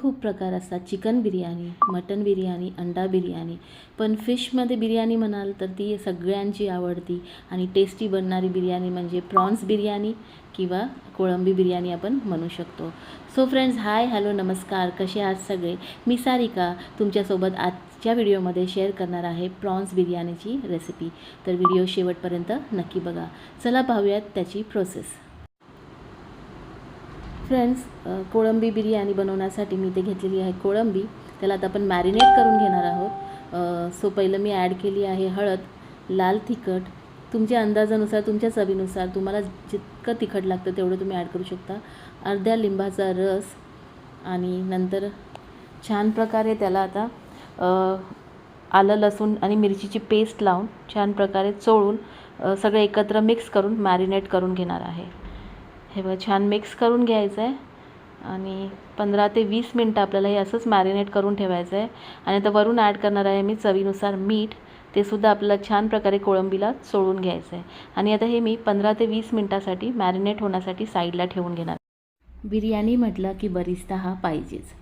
खूप प्रकार असतात. चिकन बिर्याणी मटन बिर्याणी अंडा बिर्याणी. पण फिशमध्ये बिर्याणी म्हणाल तर ती सगळ्यांची आवडती आणि टेस्टी बनणारी बिर्याणी म्हणजे प्रॉन्स बिर्याणी किंवा कोळंबी बिर्याणी आपण म्हणू शकतो. सो फ्रेंड्स हाय हॅलो नमस्कार. कसे आहात सगळे? मी सारिका. तुमच्यासोबत आजच्या व्हिडिओमध्ये शेअर करणार आहे प्रॉन्स बिर्याणीची रेसिपी तर व्हिडिओ शेवटपर्यंत नक्की बघा. चला पाहूयात त्याची प्रोसेस फ्रेंड्स कोळंबी बिर्याणी बनवण्यासाठी मी ते घेतलेली आहे कोळंबी. त्याला आता आपण मॅरिनेट करून घेणार आहोत. सो पहिलं मी ॲड केली आहे हळद लाल तिखट. तुमच्या अंदाजानुसार तुमच्या चवीनुसार तुम्हाला जितकं तिखट लागतं तेवढं तुम्ही ॲड करू शकता. अर्ध्या लिंबाचा रस आणि नंतर छान प्रकारे त्याला आता आलं लसूण आणि मिरचीची पेस्ट लावून छान प्रकारे चोळून सगळे सगळं एकत्र मिक्स करून मॅरिनेट करून घेणार आहे. हे छान मिक्स करून घ्यायचं आहे आणि पंधरा ते वीस मिनटं आपल्याला हे असंच मॅरिनेट करून ठेवायचं आहे आणि आता वरून ॲड करणार आहे मी चवीनुसार मीठ. ते सुद्धा आपल्याला छान प्रकारे कोळंबीला सोडून घ्यायचं आहे आणि आता हे मी पंधरा ते वीस मिनटासाठी मॅरिनेट होण्यासाठी साईडला ठेवून घेणार. बिर्याणी म्हटलं की बरिस्ता हा पाहिजेच.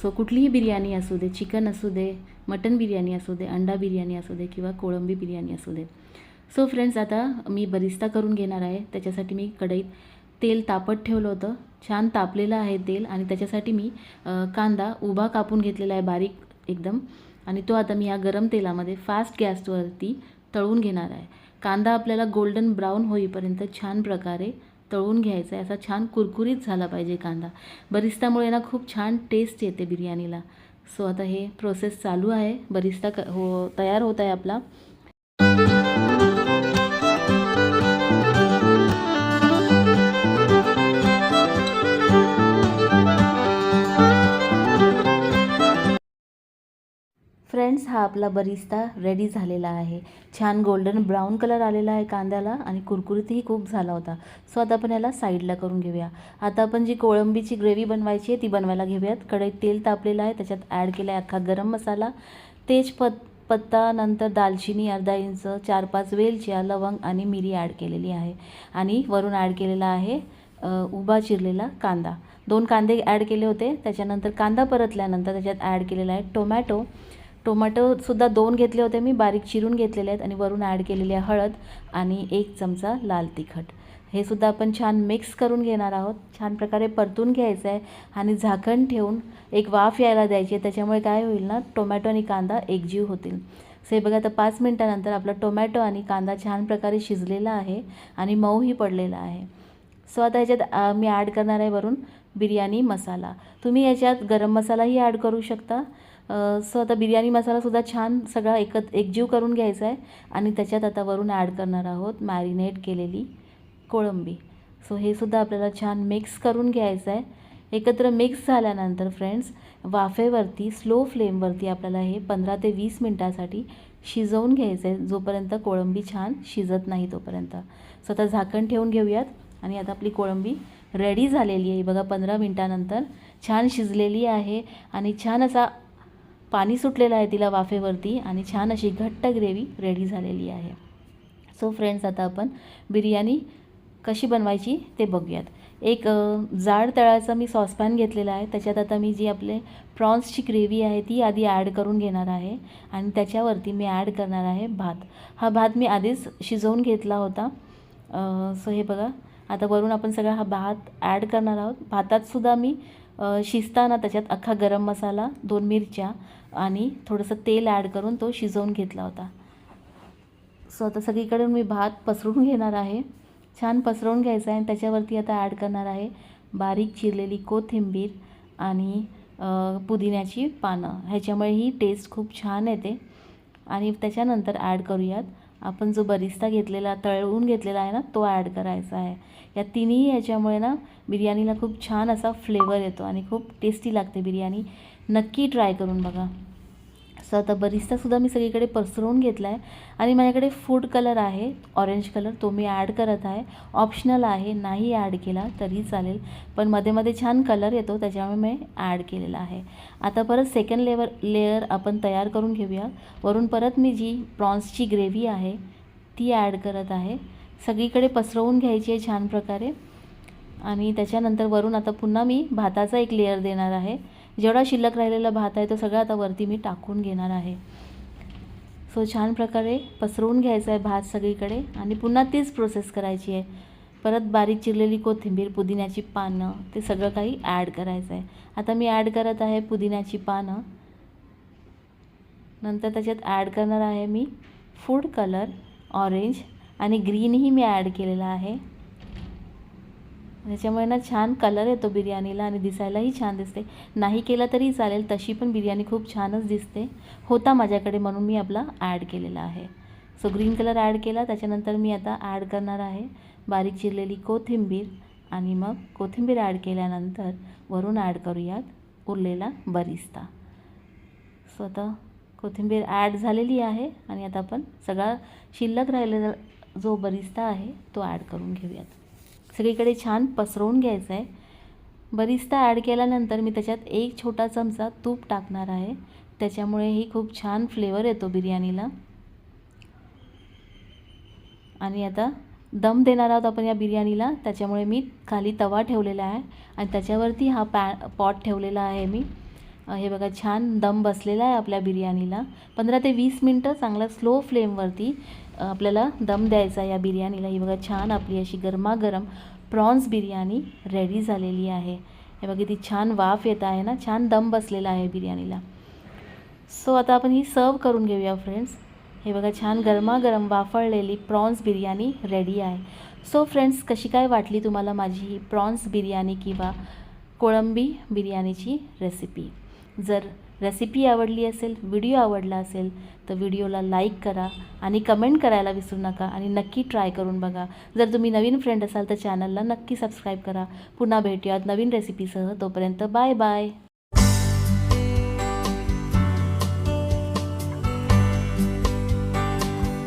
सो कुठलीही बिर्याणी असू दे चिकन असू दे मटन बिर्याणी असू दे अंडा बिर्याणी असू दे किंवा कोळंबी बिर्याणी असू दे. सो फ्रेंड्स आता मी बरिस्ता करून घेणार आहे. त्याच्यासाठी मी कढईत तेल तापत ठेवलं होतं. छान तापलेलं आहे तेल आणि त्याच्यासाठी मी कांदा उभा कापून घेतलेला आहे बारीक एकदम आणि तो आता मी या गरम तेलामध्ये फास्ट गॅसवरती तळून घेणार आहे. कांदा आपल्याला गोल्डन ब्राऊन होईपर्यंत छान प्रकारे तळून घ्यायचा आहे. असा छान कुरकुरीत झाला पाहिजे कांदा. बरिस्तामुळे ना खूप छान टेस्ट येते बिर्याणीला. सो आता हे प्रोसेस चालू आहे. बरिस्ता क हो तयार होत आहे आपला. फ्रेंड्स हा आपला बरिस्ता रेडी झालेला आहे. छान गोल्डन ब्राऊन कलर आलेला आहे कांद्याला आणि कुरकुरीतही खूप झाला होता. सो आता आपण याला साईडला करून घेऊया. आता आपण जी कोळंबीची ग्रेव्ही बनवायची आहे ती बनवायला घेऊयात. कढईत तेल तापलेलं आहे त्याच्यात ॲड केला आहे अख्खा गरम मसाला. तेजपत पत्ता नंतर दालचिनी अर्धा इंच चार पाच वेलच्या लवंग आणि मिरी ॲड केलेली आहे. आणि वरून ॲड केलेला आहे उभा चिरलेला कांदा. दोन कांदे ॲड केले होते. त्याच्यानंतर कांदा परतल्यानंतर त्याच्यात ॲड केलेला आहे टोमॅटो टोमॅटोसुद्धा दोन घेतले होते मी बारीक चिरून घेतलेले आहेत आणि वरून ॲड केलेली आहे हळद आणि एक चमचा लाल तिखट. हे सुद्धा आपण छान मिक्स करून घेणार आहोत. छान प्रकारे परतून घ्यायचं आहे आणि झाकण ठेवून एक वाफ यायला द्यायची त्याच्यामुळे काय होईल ना टोमॅटो आणि कांदा एकजीव होतील. सो हे बघा आता पाच मिनटानंतर आपला टोमॅटो आणि कांदा छान प्रकारे शिजलेला आहे आणि मऊही पडलेला आहे. सो आता ह्याच्यात मी ॲड करणार आहे वरून बिर्याणी मसाला. तुम्ही याच्यात गरम मसालाही ॲड करू शकता. सो आता बिर्याणी मसालासुद्धा छान सगळा एकत एकजीव करून घ्यायचा आहे. आणि त्याच्यात आता वरून ॲड करणार आहोत मॅरिनेट केलेली कोळंबी. सो हे सुद्धा आपल्याला छान मिक्स करून घ्यायचं आहे. एकत्र मिक्स झाल्यानंतर फ्रेंड्स वाफेवरती स्लो फ्लेमवरती आपल्याला हे पंधरा ते वीस मिनटासाठी शिजवून घ्यायचं आहे जोपर्यंत कोळंबी छान शिजत नाही तोपर्यंत. सो आता झाकण ठेवून घेऊयात. आणि आता आपली कोळंबी रेडी झालेली आहे. बघा पंधरा मिनटानंतर छान शिजलेली आहे. आणि छान असा पाणी सुटलेलं आहे तिला वाफेवरती आणि छान अशी घट्ट ग्रेव्ही रेडी झालेली आहे. सो फ्रेंड्स आता आपण बिर्याणी कशी बनवायची ते बघूयात. एक जाड तळाचा मी सॉसपॅन घेतलेला आहे. त्याच्यात आता मी जी आपले प्रॉन्सची ग्रेव्ही आहे ती आधी ॲड करून घेणार आहे आणि त्याच्यावरती मी ॲड करणार आहे भात. हा भात मी आधीच शिजवून घेतला होता. सो हे बघा. आता वरून आपण सगळा हा भात ॲड करणार आहोत. भातातसुद्धा मी शिजताना त्याच्यात अख्खा गरम मसाला दोन मिरच्या आणि थोडंसं तेल ॲड करून तो शिजवून घेतला होता. सो आता सगळीकडून मी भात पसरून घेणार आहे. छान पसरवून घ्यायचा आहे आणि त्याच्यावरती आता ॲड करणार आहे बारीक चिरलेली कोथिंबीर आणि पुदिन्याची पानं. ह्याच्यामुळे ही टेस्ट खूप छान येते. आणि त्याच्यानंतर ॲड करूयात आपण जो बरिस्ता घेतलेला तळवून घेतलेला आहे ना तो ॲड करायचा आहे. या तिन्ही याच्यामुळे ना बिर्याणीला खूप छान असा फ्लेवर येतो आणि खूप टेस्टी लागते बिर्याणी. नक्की ट्राय करून बघा. सो आता बरिस्तासुद्धा मी सगळीकडे पसरवून घेतला आहे आणि माझ्याकडे फूड कलर आहे ऑरेंज कलर तो मी ॲड करत आहे. ऑप्शनल आहे नाही ॲड केला तरी चालेल. पण मध्ये मध्ये छान कलर येतो त्याच्यामुळे मी ॲड केलेला आहे. आता परत सेकंड लेवर लेअर आपण तयार करून घेऊया. वरून परत मी जी प्रॉन्सची ग्रेव्ही आहे ती ॲड करत आहे. सगळीकडे पसरवून घ्यायची आहे छान प्रकारे. आणि त्याच्यानंतर वरून आता पुन्हा मी भाताचा एक लेअर देणार आहे. जेवढा शिल्लक राहिलेला भात आहे तो सगळा आता वरती मी टाकून घेणार आहे. सो छान प्रकारे पसरवून घ्यायचा आहे भात सगळीकडे आणि पुन्हा तीच प्रोसेस करायची आहे. परत बारीक चिरलेली कोथिंबीर पुदिन्याची पानं ते सगळं काही ॲड करायचं आहे. आता मी ॲड करत आहे पुदिन्याची पानं. नंतर त्याच्यात ॲड करणार आहे मी फूड कलर ऑरेंज आणि ग्रीनही मी ॲड केलेला आहे. त्याच्यामुळे ना छान कलर येतो बिर्याणीला आणि दिसायलाही छान दिसते. नाही केलं तरी चालेल तशी पण बिर्याणी खूप छानच दिसते. होता माझ्याकडे म्हणून मी आपला ॲड केलेला आहे. सो ग्रीन कलर ॲड केला त्याच्यानंतर मी आता ॲड करणार आहे बारीक चिरलेली कोथिंबीर आणि मग कोथिंबीर ॲड केल्यानंतर वरून ॲड करूयात उरलेला बरिस्ता. सो आता कोथिंबीर ॲड झालेली आहे आणि आता आपण सगळा शिल्लक राहिलेला जो बरिस्ता आहे तो ॲड करून घेऊयात. सगळीकडे छान पसरवून घ्यायचं आहे बरिस्ता ॲड केल्यानंतर मी त्याच्यात एक छोटा चमचा तूप टाकणार आहे. त्याच्यामुळेही खूप छान फ्लेवर येतो बिर्याणीला. आणि आता दम देणार आहोत आपण या बिर्याणीला. त्याच्यामुळे मी खाली तवा ठेवलेला आहे आणि त्याच्यावरती हा पॅ पॉट ठेवलेला आहे मी. हे बघा छान दम बसलेला आहे आपल्या बिर्याणीला. पंधरा ते वीस मिनटं चांगला स्लो फ्लेमवरती आपल्याला दम द्यायचा या बिर्याणीला. ही बघा छान आपली अशी गरमागरम प्रॉन्स बिर्याणी रेडी झालेली आहे. हे बघा ती छान वाफ येत आहे ना? छान दम बसलेला आहे बिर्याणीला. सो आता आपण ही सर्व करून घेऊया फ्रेंड्स हे बघा छान गरमागरम वाफळलेली प्रॉन्स बिर्याणी रेडी आहे. सो फ्रेंड्स कशी काय वाटली तुम्हाला माझी ही प्रॉन्स बिर्याणी किंवा कोळंबी बिर्याणीची रेसिपी जर रेसिपी आवडली असेल व्हिडिओ आवडला असेल तर व्हिडिओला लाईक करा आणि कमेंट करायला विसरू नका आणि नक्की ट्राय करून बघा. जर तुम्ही नवीन फ्रेंड असाल तर चॅनलला नक्की सबस्क्राईब करा. पुन्हा भेटूयात नवीन रेसिपीसह. तोपर्यंत बाय बाय.